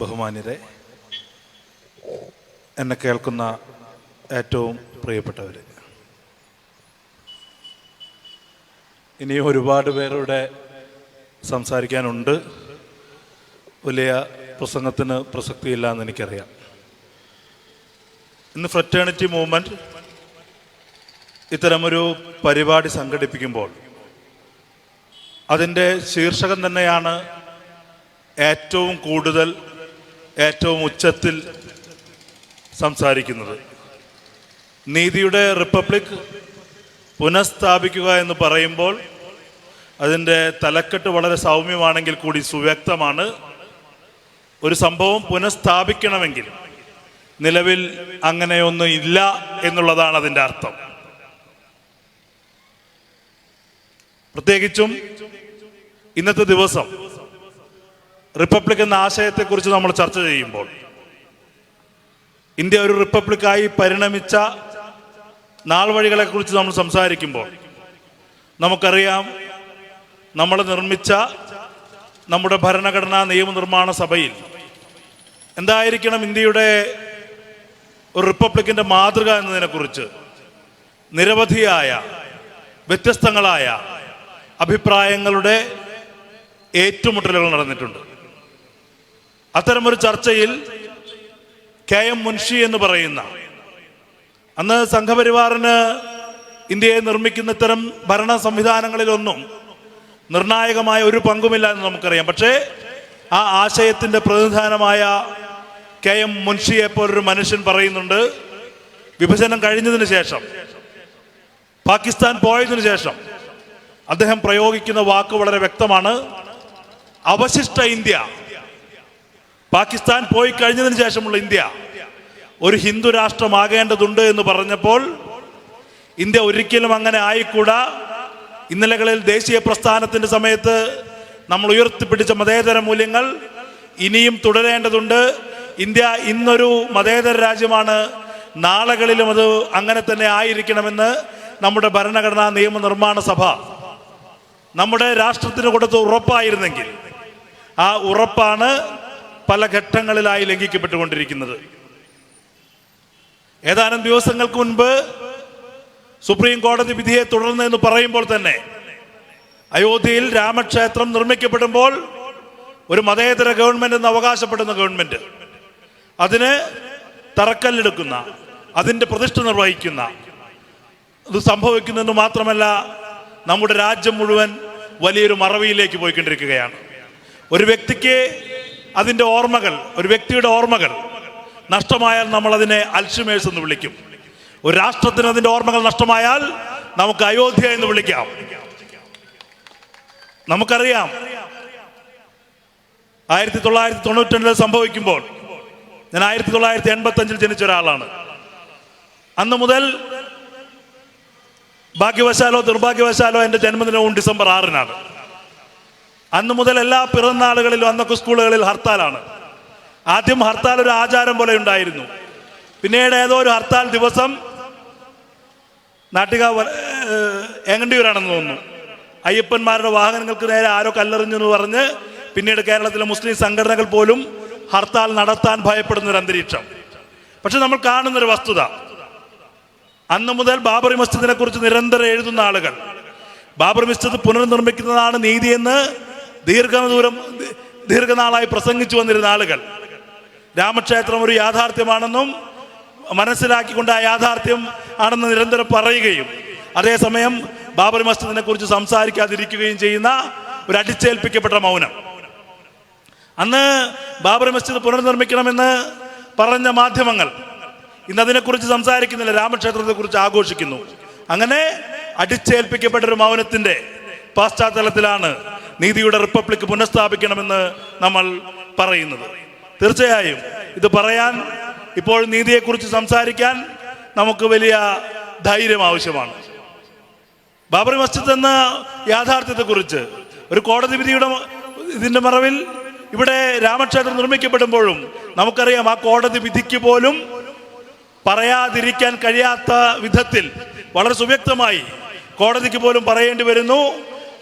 ബഹുമാന്യരെ എന്നെ കേൾക്കുന്ന ഏറ്റവും പ്രിയപ്പെട്ടവർ ഇനിയും ഒരുപാട് പേരുടെ സംസാരിക്കാനുണ്ട്. വലിയ പ്രസംഗത്തിന് പ്രസക്തിയില്ല എന്ന് എനിക്കറിയാം. ഇന്ന് ഫ്രറ്റേണിറ്റി മൂവ്മെന്റ് ഇത്തരമൊരു പരിപാടി സംഘടിപ്പിക്കുമ്പോൾ അതിന്റെ ശീർഷകം തന്നെയാണ് ഏറ്റവും കൂടുതൽ ഏറ്റവും ഉച്ചത്തിൽ സംസാരിക്കുന്നത്. നീതിയുടെ റിപ്പബ്ലിക് പുനഃസ്ഥാപിക്കുക എന്ന് പറയുമ്പോൾ അതിന്റെ തലക്കെട്ട് വളരെ സൗമ്യമാണെങ്കിൽ കൂടി സുവ്യക്തമാണ്. ഒരു സംഭവം പുനഃസ്ഥാപിക്കണമെങ്കിൽ നിലവിൽ അങ്ങനെയൊന്നും ഇല്ല എന്നുള്ളതാണ് അതിന്റെ അർത്ഥം. പ്രത്യേകിച്ചും ഇന്നത്തെ ദിവസം റിപ്പബ്ലിക് എന്ന ആശയത്തെക്കുറിച്ച് നമ്മൾ ചർച്ച ചെയ്യുമ്പോൾ ഇന്ത്യ ഒരു റിപ്പബ്ലിക്കായി പരിണമിച്ച നാൾ വഴികളെക്കുറിച്ച് നമ്മൾ സംസാരിക്കുമ്പോൾ നമുക്കറിയാം നമ്മൾ നിർമ്മിച്ച നമ്മുടെ ഭരണഘടനാ നിയമനിർമ്മാണ സഭയിൽ എന്തായിരിക്കണം ഇന്ത്യയുടെ ഒരു റിപ്പബ്ലിക്കിന്റെ മാതൃക എന്നതിനെക്കുറിച്ച് നിരവധിയായ വ്യത്യസ്തങ്ങളായ അഭിപ്രായങ്ങളുടെ ഏറ്റുമുട്ടലുകൾ നടന്നിട്ടുണ്ട്. അത്തരമൊരു ചർച്ചയിൽ കെ എം മുൻഷി എന്ന് പറയുന്ന അന്ന് സംഘപരിവാറിന് ഇന്ത്യയെ നിർമ്മിക്കുന്ന ഇത്തരം ഭരണ സംവിധാനങ്ങളിലൊന്നും നിർണായകമായ ഒരു പങ്കുമില്ല എന്ന് നമുക്കറിയാം. പക്ഷേ ആ ആശയത്തിന്റെ പ്രതിനിധാനമായ കെ എം മുൻഷിയെ പോലൊരു മനുഷ്യൻ പറയുന്നുണ്ട്. വിഭജനം കഴിഞ്ഞതിന് ശേഷം പാകിസ്ഥാൻ പോയതിനു ശേഷം അദ്ദേഹം പ്രയോഗിക്കുന്ന വാക്ക് വളരെ വ്യക്തമാണ്. അവശിഷ്ട ഇന്ത്യ പാകിസ്ഥാൻ പോയി കഴിഞ്ഞതിന് ശേഷമുള്ള ഇന്ത്യ ഒരു ഹിന്ദു രാഷ്ട്രമാകേണ്ടതുണ്ട് എന്ന് പറഞ്ഞപ്പോൾ ഇന്ത്യ ഒരിക്കലും അങ്ങനെ ആയിക്കൂടാ. ഇന്നലകളിൽ ദേശീയ പ്രസ്ഥാനത്തിന്റെ സമയത്ത് നമ്മൾ ഉയർത്തിപ്പിടിച്ച മതേതര മൂല്യങ്ങൾ ഇനിയും തുടരേണ്ടതുണ്ട്. ഇന്ത്യ ഇന്നൊരു മതേതര രാജ്യമാണ്. നാളുകളിലും അത് അങ്ങനെ തന്നെ ആയിരിക്കണമെന്ന് നമ്മുടെ ഭരണഘടനാ നിയമനിർമ്മാണ സഭ നമ്മുടെ രാഷ്ട്രത്തിന് കൊടുത്ത ഉറപ്പായിരുന്നെങ്കിൽ ആ ഉറപ്പാണ് പല ഘട്ടങ്ങളിലായി ലംഘിക്കപ്പെട്ടുകൊണ്ടിരിക്കുന്നത്. ഏതാനും ദിവസങ്ങൾക്ക് മുൻപ് സുപ്രീം കോടതി വിധിയെ തുടർന്ന് എന്ന് പറയുമ്പോൾ തന്നെ അയോധ്യയിൽ രാമക്ഷേത്രം നിർമ്മിക്കപ്പെടുമ്പോൾ ഒരു മതേതര ഗവൺമെന്റ് എന്ന് അവകാശപ്പെടുന്ന ഗവൺമെന്റ് അതിന് തറക്കല്ലെടുക്കുന്ന അതിന്റെ പ്രതിഷ്ഠ നിർവഹിക്കുന്ന അത് സംഭവിക്കുന്നെന്ന് മാത്രമല്ല നമ്മുടെ രാജ്യം മുഴുവൻ വലിയൊരു മറവിയിലേക്ക് പോയിക്കൊണ്ടിരിക്കുകയാണ്. ഒരു വ്യക്തിക്ക് അതിന്റെ ഓർമ്മകൾ ഒരു വ്യക്തിയുടെ ഓർമ്മകൾ. നഷ്ടമായാൽ നമ്മൾ അതിനെ അൽഷിമേഴ്സ് എന്ന് വിളിക്കും. ഒരു രാഷ്ട്രത്തിന് അതിന്റെ ഓർമ്മകൾ നഷ്ടമായാൽ നമുക്ക് അയോധ്യ എന്ന് വിളിക്കാം. നമുക്കറിയാം ആയിരത്തി തൊള്ളായിരത്തി തൊണ്ണൂറ്റി സംഭവിക്കുമ്പോൾ ഞാൻ ആയിരത്തി തൊള്ളായിരത്തി എൺപത്തി അഞ്ചിൽ ജനിച്ച ഒരാളാണ്. അന്ന് മുതൽ ഭാഗ്യവശാലോ ദുർഭാഗ്യവശാലോ എന്റെ ജന്മദിനവും ഡിസംബർ ആറിനാണ്. അന്ന് മുതൽ എല്ലാ പിറന്നാളുകളിലും അന്നൊക്കെ സ്കൂളുകളിൽ ഹർത്താലാണ്. ആദ്യം ഹർത്താൽ ഒരു ആചാരം പോലെ ഉണ്ടായിരുന്നു. പിന്നീട് ഏതോ ഒരു ഹർത്താൽ ദിവസം നാട്ടിക എങ്ങണ്ടിയൂരാണെന്ന് തോന്നുന്നു. അയ്യപ്പന്മാരുടെ വാഹനങ്ങൾക്ക് നേരെ ആരോ കല്ലെറിഞ്ഞു എന്ന് പറഞ്ഞ് പിന്നീട് കേരളത്തിലെ മുസ്ലിം സംഘടനകൾ പോലും ഹർത്താൽ നടത്താൻ ഭയപ്പെടുന്ന ഒരു അന്തരീക്ഷം. പക്ഷെ നമ്മൾ കാണുന്നൊരു വസ്തുത. അന്ന് മുതൽ ബാബറി മസ്ജിദിനെ കുറിച്ച് നിരന്തരം എഴുതുന്ന ആളുകൾ. ബാബറി മസ്ജിദ് പുനർനിർമ്മിക്കുന്നതാണ് നീതിയെന്ന് ദീർഘദൂരം ദീർഘനാളായി പ്രസംഗിച്ചു വന്നിരുന്ന ആളുകൾ. രാമക്ഷേത്രം ഒരു യാഥാർത്ഥ്യമാണെന്നും മനസ്സിലാക്കിക്കൊണ്ട് ആ യാഥാർത്ഥ്യം ആണെന്ന് നിരന്തരം പറയുകയും അതേസമയം ബാബറി മസ്ജിദിനെ കുറിച്ച് സംസാരിക്കാതിരിക്കുകയും ചെയ്യുന്ന ഒരു അടിച്ചേൽപ്പിക്കപ്പെട്ട മൗനം. അന്ന് ബാബറി മസ്ജിദ് പുനർനിർമ്മിക്കണമെന്ന് പറഞ്ഞ മാധ്യമങ്ങൾ ഇന്ന് അതിനെക്കുറിച്ച് സംസാരിക്കുന്നില്ല രാമക്ഷേത്രത്തെക്കുറിച്ച് ആഘോഷിക്കുന്നു. അങ്ങനെ അടിച്ചേൽപ്പിക്കപ്പെട്ട ഒരു മൗനത്തിന്റെ പശ്ചാത്തലത്തിലാണ് നീതിയുടെ റിപ്പബ്ലിക് പുനഃസ്ഥാപിക്കണമെന്ന് നമ്മൾ പറയുന്നത്. തീർച്ചയായും ഇത് പറയാൻ ഇപ്പോൾ നീതിയെക്കുറിച്ച് സംസാരിക്കാൻ നമുക്ക് വലിയ ധൈര്യം ആവശ്യമാണ്. ബാബറി മസ്ജിദ് എന്ന യാഥാർത്ഥ്യത്തെക്കുറിച്ച് ഒരു കോടതി വിധിയുടെ ഇതിന്റെ മറവിൽ ഇവിടെ രാമക്ഷേത്രം നിർമ്മിക്കപ്പെടുമ്പോഴും നമുക്കറിയാം ആ കോടതി വിധിക്ക് പോലും പറയാതിരിക്കാൻ കഴിയാത്ത വിധത്തിൽ വളരെ സുവ്യക്തമായി കോടതിക്ക് പോലും പറയേണ്ടി വരുന്നു.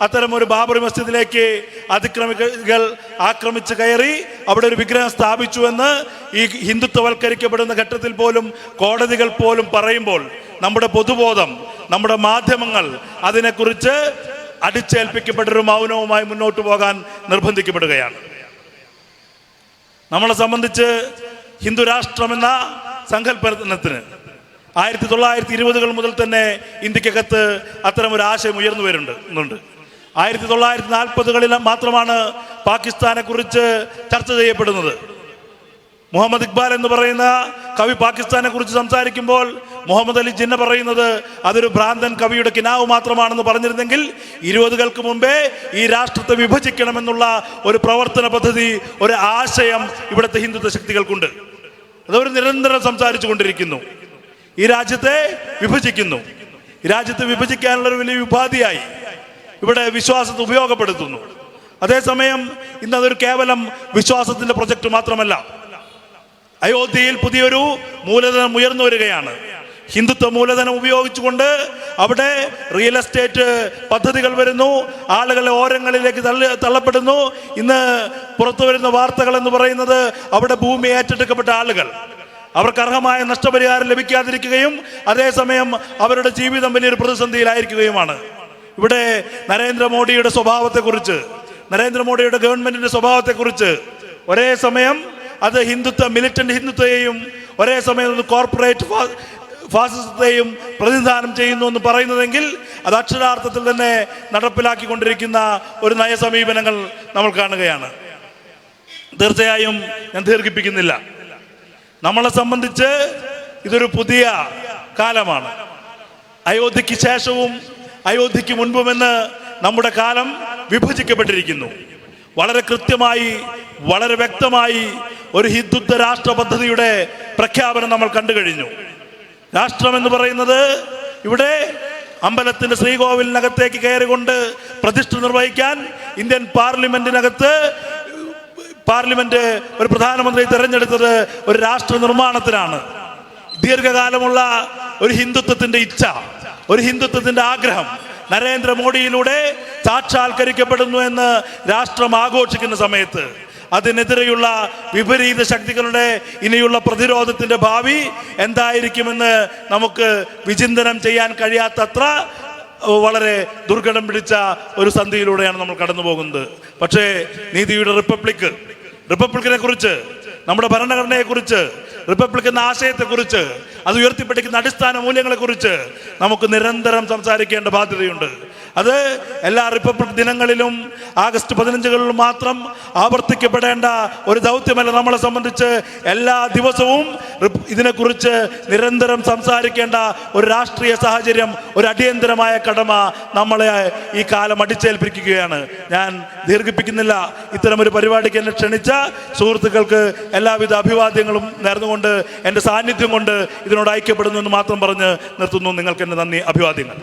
അത്തരം ഒരു ബാബറി മസ്ജിദിലേക്ക് അതിക്രമികൾ ആക്രമിച്ച് കയറി അവിടെ ഒരു വിഗ്രഹം സ്ഥാപിച്ചുവെന്ന് ഈ ഹിന്ദുത്വവൽക്കരിക്കപ്പെടുന്ന ഘട്ടത്തിൽ പോലും കോടതികൾ പോലും പറയുമ്പോൾ നമ്മുടെ പൊതുബോധം നമ്മുടെ മാധ്യമങ്ങൾ അതിനെക്കുറിച്ച് അടിച്ചേൽപ്പിക്കപ്പെട്ടൊരു മൗനവുമായി മുന്നോട്ട് പോകാൻ നിർബന്ധിക്കപ്പെടുകയാണ്. നമ്മളെ സംബന്ധിച്ച് ഹിന്ദു രാഷ്ട്രമെന്ന സങ്കല്പനത്തിന് ആയിരത്തി തൊള്ളായിരത്തി ഇരുപതുകൾ മുതൽ തന്നെ ഇന്ത്യക്കകത്ത് അത്തരം ഒരു ആശയം ഉയർന്നു വരുന്നുണ്ട് ആയിരത്തി തൊള്ളായിരത്തി നാൽപ്പതുകളിൽ മാത്രമാണ് പാകിസ്ഥാനെ കുറിച്ച് ചർച്ച ചെയ്യപ്പെടുന്നത്. മുഹമ്മദ് ഇക്ബാൽ എന്ന് പറയുന്ന കവി പാകിസ്ഥാനെ കുറിച്ച് സംസാരിക്കുമ്പോൾ മുഹമ്മദ് അലി ജിന്ന പറയുന്നത് അതൊരു ഭ്രാന്തൻ കവിയുടെ കിനാവ് മാത്രമാണെന്ന് പറഞ്ഞിരുന്നെങ്കിൽ ഇരുപതുകൾക്ക് മുമ്പേ ഈ രാഷ്ട്രത്തെ വിഭജിക്കണമെന്നുള്ള ഒരു പ്രവർത്തന പദ്ധതി ഒരു ആശയം ഇവിടുത്തെ ഹിന്ദുത്വ ശക്തികൾക്കുണ്ട്. അതവർ നിരന്തരം സംസാരിച്ചു കൊണ്ടിരിക്കുന്നു. ഈ രാജ്യത്തെ വിഭജിക്കുന്നു. രാജ്യത്തെ വിഭജിക്കാനുള്ള ഒരു വലിയ ഉപാധിയായി. ഇവിടെ വിശ്വാസത്തെ ഉപയോഗപ്പെടുത്തുന്നു. അതേസമയം ഇന്ന് അതൊരു കേവലം വിശ്വാസത്തിന്റെ പ്രൊജക്ട് മാത്രമല്ല. അയോധ്യയിൽ പുതിയൊരു മൂലധനം ഉയർന്നു വരികയാണ്. ഹിന്ദുത്വ മൂലധനം ഉപയോഗിച്ചുകൊണ്ട് അവിടെ റിയൽ എസ്റ്റേറ്റ് പദ്ധതികൾ വരുന്നു. ആളുകളെ ഓരങ്ങളിലേക്ക് തള്ളി തള്ളപ്പെടുന്നു. ഇന്ന് പുറത്തു വരുന്ന വാർത്തകൾ എന്ന് പറയുന്നത് അവിടെ ഭൂമി ഏറ്റെടുക്കപ്പെട്ട ആളുകൾ. അവർക്ക് അർഹമായ നഷ്ടപരിഹാരം ലഭിക്കാതിരിക്കുകയും അതേസമയം അവരുടെ ജീവിതം വലിയൊരു പ്രതിസന്ധിയിലായിരിക്കുകയുമാണ്. ഇവിടെ നരേന്ദ്രമോദിയുടെ സ്വഭാവത്തെക്കുറിച്ച് നരേന്ദ്രമോദിയുടെ ഗവൺമെന്റിന്റെ സ്വഭാവത്തെക്കുറിച്ച് ഒരേ സമയം അത് ഹിന്ദുത്വ മിലിറ്റന്റ് ഹിന്ദുത്വയെയും ഒരേ സമയം കോർപ്പറേറ്റ് ഫാസിസത്തെയും പ്രതിനിധാനം ചെയ്യുന്നു എന്ന് പറയുന്നതെങ്കിൽ അത് അക്ഷരാർത്ഥത്തിൽ തന്നെ നടപ്പിലാക്കിക്കൊണ്ടിരിക്കുന്ന ഒരു നയസമീപനങ്ങൾ നമ്മൾ കാണുകയാണ്. തീർച്ചയായും ഞാൻ ദീർഘിപ്പിക്കുന്നില്ല. നമ്മളെ സംബന്ധിച്ച് ഇതൊരു പുതിയ കാലമാണ്. അയോധ്യയ്ക്ക് ശേഷവും അയോധ്യയ്ക്ക് മുൻപുമെന്ന് നമ്മുടെ കാലം വിഭജിക്കപ്പെട്ടിരിക്കുന്നു. വളരെ കൃത്യമായി വളരെ വ്യക്തമായി ഒരു ഹിന്ദുത്വ രാഷ്ട്ര പദ്ധതിയുടെ പ്രഖ്യാപനം നമ്മൾ കണ്ടു കഴിഞ്ഞു. രാഷ്ട്രം എന്ന് പറയുന്നത് ഇവിടെ അമ്പലത്തിന്റെ ശ്രീകോവിലിനകത്തേക്ക് കയറികൊണ്ട് പ്രതിഷ്ഠ നിർവഹിക്കാൻ ഇന്ത്യൻ പാർലമെന്റിനകത്ത് പാർലമെന്റ് ഒരു പ്രധാനമന്ത്രി തിരഞ്ഞെടുത്തത് ഒരു രാഷ്ട്ര നിർമ്മാണത്തിനാണ്. ദീർഘകാലമുള്ള ഒരു ഹിന്ദുത്വത്തിന്റെ ഇച്ഛ. ഒരു ഹിന്ദുത്വത്തിന്റെ ആഗ്രഹം. നരേന്ദ്രമോദിയിലൂടെ സാക്ഷാത്കരിക്കപ്പെടുന്നു എന്ന് രാഷ്ട്രം ആഘോഷിക്കുന്ന സമയത്ത് അതിനെതിരെയുള്ള വിപരീത ശക്തികളുടെ ഇനിയുള്ള പ്രതിരോധത്തിന്റെ ഭാവി എന്തായിരിക്കുമെന്ന് നമുക്ക് വിചിന്തനം ചെയ്യാൻ കഴിയാത്തത്ര വളരെ ദുർഘടം പിടിച്ച ഒരു സന്ധിയിലൂടെയാണ് നമ്മൾ കടന്നു പോകുന്നത് പക്ഷേ നീതിയുടെ റിപ്പബ്ലിക് റിപ്പബ്ലിക്കിനെ കുറിച്ച് നമ്മുടെ ഭരണഘടനയെ കുറിച്ച് റിപ്പബ്ലിക് എന്ന ആശയത്തെക്കുറിച്ച് അത് ഉയർത്തിപ്പിടിക്കുന്ന അടിസ്ഥാന മൂല്യങ്ങളെക്കുറിച്ച് നമുക്ക് നിരന്തരം സംസാരിക്കേണ്ട ബാധ്യതയുണ്ട്. അത് എല്ലാ റിപ്പബ്ലിക് ദിനങ്ങളിലും ആഗസ്റ്റ് പതിനഞ്ചുകളിലും മാത്രം ആവർത്തിക്കപ്പെടേണ്ട ഒരു ദൗത്യമല്ല നമ്മളെ സംബന്ധിച്ച് എല്ലാ ദിവസവും ഇതിനെക്കുറിച്ച് നിരന്തരം സംസാരിക്കേണ്ട ഒരു രാഷ്ട്രീയ സാഹചര്യം ഒരു അടിയന്തരമായ കടമ നമ്മളെ ഈ കാലം അടിച്ചേൽപ്പിക്കുകയാണ്. ഞാൻ ദീർഘിപ്പിക്കുന്നില്ല. ഇത്തരം ഒരു പരിപാടിക്ക് എന്നെ ക്ഷണിച്ച സുഹൃത്തുക്കൾക്ക് എല്ലാവിധ അഭിവാദ്യങ്ങളും നേർന്നുകൊണ്ട് എന്റെ സാന്നിധ്യം കൊണ്ട് ഇതിനോട് ഐക്യപ്പെടുന്നു എന്ന് മാത്രം പറഞ്ഞ് നിർത്തുന്നു. നിങ്ങൾക്ക് എന്റെ നന്ദി അഭിവാദ്യങ്ങൾ.